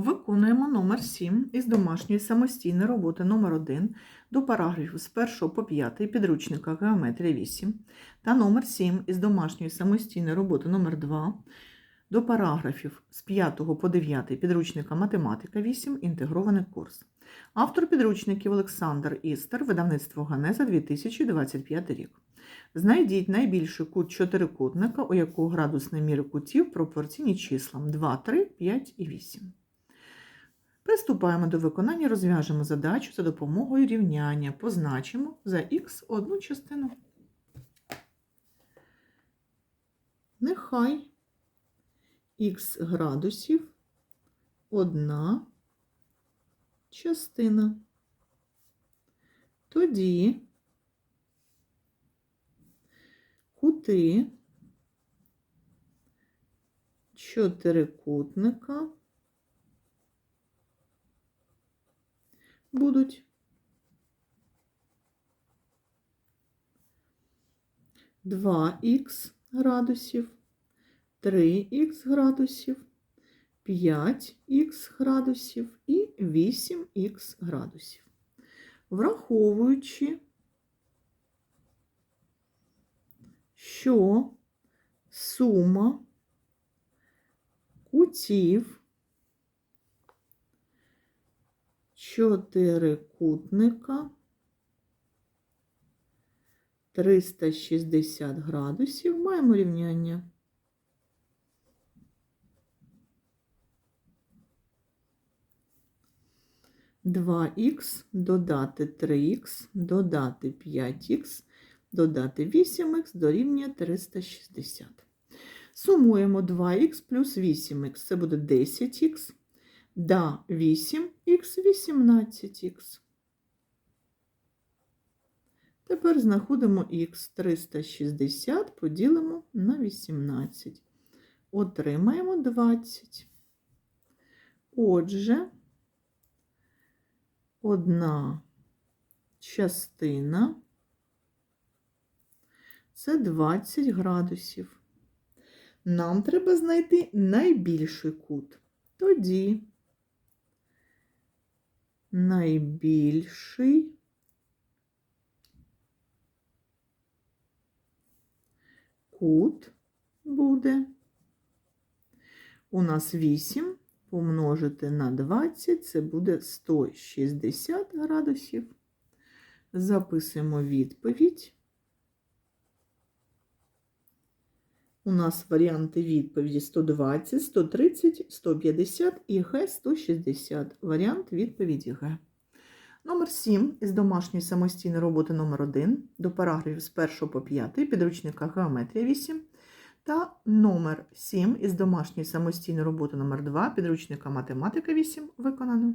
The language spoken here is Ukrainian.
Виконуємо номер 7 із домашньої самостійної роботи номер 1 до параграфів з 1 по 5 підручника Геометрія 8 та номер 7 із домашньої самостійної роботи номер 2 до параграфів з 5 по 9 підручника Математика 8 інтегрований курс. Автор підручників Олександр Істер, видавництво Ганеза 2025 рік. Знайдіть найбільший кут чотирикутника, у якого градусні міри кутів пропорційні числам 2, 3, 5 і 8. Приступаємо до виконання, розв'яжемо задачу за допомогою рівняння. Позначимо за х одну частину. Нехай х градусів одна частина. Тоді кути чотирикутника будуть 2х градусів, 3х градусів, 5х градусів і 8х градусів. Враховуючи, що сума кутів чотирикутника 360 градусів маємо рівняння. Два х додати 3х, додати 5х, додати 8х дорівнює 360. Сумуємо 2х плюс 8х, це буде 10х, да 8х, 18х. Тепер знаходимо х 360, поділимо на 18. Отримаємо 20. Отже, одна частина це 20 градусів. Нам треба знайти найбільший кут. Тоді найбільший кут буде у нас 8 помножити на 20, це буде 160 градусів. Записуємо відповідь. У нас варіанти відповіді 120, 130, 150 і Г 160. Варіант відповіді Г. Номер 7 із домашньої самостійної роботи номер 1 до параграфів з 1 по 5 підручника Геометрія 8 та номер 7 із домашньої самостійної роботи номер 2 підручника Математика 8 виконано.